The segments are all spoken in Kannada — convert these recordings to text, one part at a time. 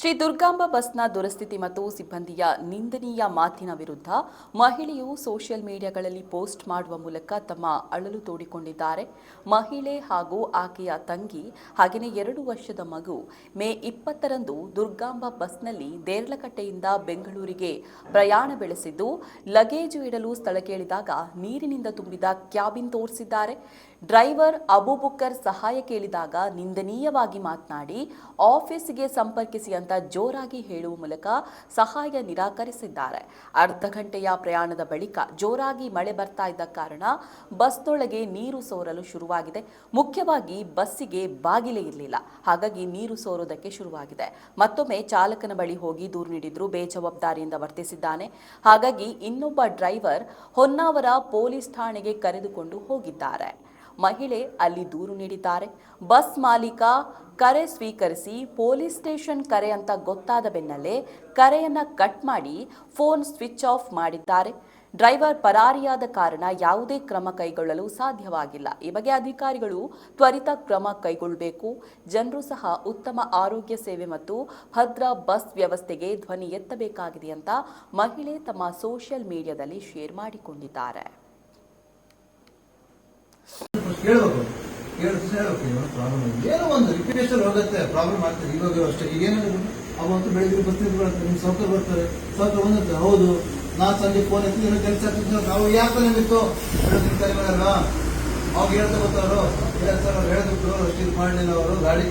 ಶ್ರೀ ದುರ್ಗಾಂಬ ಬಸ್ನ ದುರಸ್ಥಿತಿ ಮತ್ತು ಸಿಬ್ಬಂದಿಯ ನಿಂದನೀಯ ಮಾತಿನ ವಿರುದ್ಧ ಮಹಿಳೆಯು ಸೋಷಿಯಲ್ ಮೀಡಿಯಾಗಳಲ್ಲಿ ಪೋಸ್ಟ್ ಮಾಡುವ ಮೂಲಕ ತಮ್ಮ ಅಳಲು ತೋಡಿಕೊಂಡಿದ್ದಾರೆ. ಮಹಿಳೆ ಹಾಗೂ ಆಕೆಯ ತಂಗಿ, ಹಾಗೆಯೇ ಎರಡು ವರ್ಷದ ಮಗು, ಮೇ ಇಪ್ಪತ್ತರಂದು ದುರ್ಗಾಂಬ ಬಸ್ನಲ್ಲಿ ದೇರ್ಲಕಟ್ಟೆಯಿಂದ ಬೆಂಗಳೂರಿಗೆ ಪ್ರಯಾಣ ಬೆಳೆಸಿದ್ದು, ಲಗೇಜು ಇಡಲು ಸ್ಥಳಕ್ಕೆ ಇಳಿದಾಗ ನೀರಿನಿಂದ ತುಂಬಿದ ಕ್ಯಾಬಿನ್ ತೋರಿಸಿದ್ದಾರೆ. ಡ್ರೈವರ್ ಅಬೂಬುಕ್ಕರ್ ಸಹಾಯ ಕೇಳಿದಾಗ ನಿಂದನೀಯವಾಗಿ ಮಾತನಾಡಿ, ಆಫೀಸ್ಗೆ ಸಂಪರ್ಕಿಸಿ ಅಂತ ಜೋರಾಗಿ ಹೇಳುವ ಮೂಲಕ ಸಹಾಯ ನಿರಾಕರಿಸಿದ್ದಾರೆ. ಅರ್ಧ ಗಂಟೆಯ ಪ್ರಯಾಣದ ಬಳಿಕ ಜೋರಾಗಿ ಮಳೆ ಬರ್ತಾ ಇದ್ದ ಕಾರಣ ಬಸ್ನೊಳಗೆ ನೀರು ಸೋರಲು ಶುರುವಾಗಿದೆ. ಮುಖ್ಯವಾಗಿ ಬಸ್ಸಿಗೆ ಬಾಗಿಲೇ ಇರಲಿಲ್ಲ. ಹಾಗಾಗಿ ನೀರು ಸೋರೋದಕ್ಕೆ ಶುರುವಾಗಿದೆ. ಮತ್ತೊಮ್ಮೆ ಚಾಲಕನ ಬಳಿ ಹೋಗಿ ದೂರು ನೀಡಿದ್ರು. ಬೇಜವಾಬ್ದಾರಿಯಿಂದ ವರ್ತಿಸಿದ್ದಾನೆ. ಹಾಗಾಗಿ ಇನ್ನೊಬ್ಬ ಡ್ರೈವರ್ ಹೊನ್ನಾವರ ಪೊಲೀಸ್ ಠಾಣೆಗೆ ಕರೆದುಕೊಂಡು ಹೋಗಿದ್ದಾರೆ. ಮಹಿಳೆ ಅಲ್ಲಿ ದೂರು ನೀಡಿದ್ದಾರೆ. ಬಸ್ ಮಾಲೀಕ ಕರೆ ಸ್ವೀಕರಿಸಿ ಪೊಲೀಸ್ ಸ್ಟೇಷನ್ ಕರೆ ಅಂತ ಗೊತ್ತಾದ ಬೆನ್ನಲ್ಲೇ ಕರೆಯನ್ನು ಕಟ್ ಮಾಡಿ ಫೋನ್ ಸ್ವಿಚ್ ಆಫ್ ಮಾಡಿದ್ದಾರೆ. ಡ್ರೈವರ್ ಪರಾರಿಯಾದ ಕಾರಣ ಯಾವುದೇ ಕ್ರಮ ಕೈಗೊಳ್ಳಲು ಸಾಧ್ಯವಾಗಿಲ್ಲ. ಈ ಬಗ್ಗೆ ಅಧಿಕಾರಿಗಳು ತ್ವರಿತ ಕ್ರಮ ಕೈಗೊಳ್ಳಬೇಕು. ಜನರು ಸಹ ಉತ್ತಮ ಆರೋಗ್ಯ ಸೇವೆ ಮತ್ತು ಭದ್ರ ಬಸ್ ವ್ಯವಸ್ಥೆಗೆ ಧ್ವನಿ ಎತ್ತಬೇಕಾಗಿದೆ ಅಂತ ಮಹಿಳೆ ತಮ್ಮ ಸೋಷಿಯಲ್ ಮೀಡಿಯಾದಲ್ಲಿ ಶೇರ್ ಮಾಡಿಕೊಂಡಿದ್ದಾರೆ. ಕೇಳಬೇಕು ಎರಡು ಹೇಳಬೇಕು ಏನೋ ಪ್ರಾಬ್ಲಮ್ ಏನೋ ಒಂದು ರಿಪಿಟೇಷನ್ ಹೋಗುತ್ತೆ ಪ್ರಾಬ್ಲಮ್ ಆಗ್ತದೆ. ಇವಾಗ ಅಷ್ಟೇ. ಈಗ ಏನು ಅವಂತೂ ಬೆಳಿಗ್ಗೆ ಬರ್ತಿದ್ರು ಬರ್ತಾರೆ ನಿಮ್ಮ ಸೌಕರ್ ಬರ್ತಾರೆ ಸೌಕರ್ ಬಂದಂತೆ, ಹೌದು. ನಾ ಸಂಜೆ ಫೋನ್ ಎತ್ತಿ ಏನೋ ಕೆಲಸ ಆಗ್ತಿದ್ದು ನಾವು ಯಾಕೆ ನಿಮ್ಮಿತ್ತು ಹೇಳೋದಕ್ಕೆ ಕರೆ ಮಾಡಲ್ಲ ಅವಾಗ ಹೇಳ್ತಾ ಬರ್ತಾರೋ? ಹೇಳ್ತಾರೋ ಹೇಳಿದ್ರು ಅಷ್ಟು ಇದು ಮಾಡಲಿಲ್ಲ ಅವರು, ಗಾಡಿ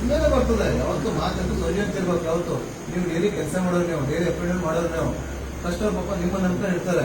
ಇನ್ನೇನೋ ಬರ್ತದೆ. ಅವತ್ತು ಮಾತಂತೂ ಸರಿ ಅಂತ ಇರ್ಬೇಕು ಯಾವತ್ತು. ನೀವು ಡೈಲಿ ಕೆಲಸ ಮಾಡೋರು ನೀವು ಡೈಲಿ ಅಪಾಯಿಂಟ್ಮೆಂಟ್ ಮಾಡೋರು ನೀವು. ಕಷ್ಟ ಪಾಪ ನಿಮ್ಮ ನಂಬ್ಕೊಂಡು ಇರ್ತಾರೆ.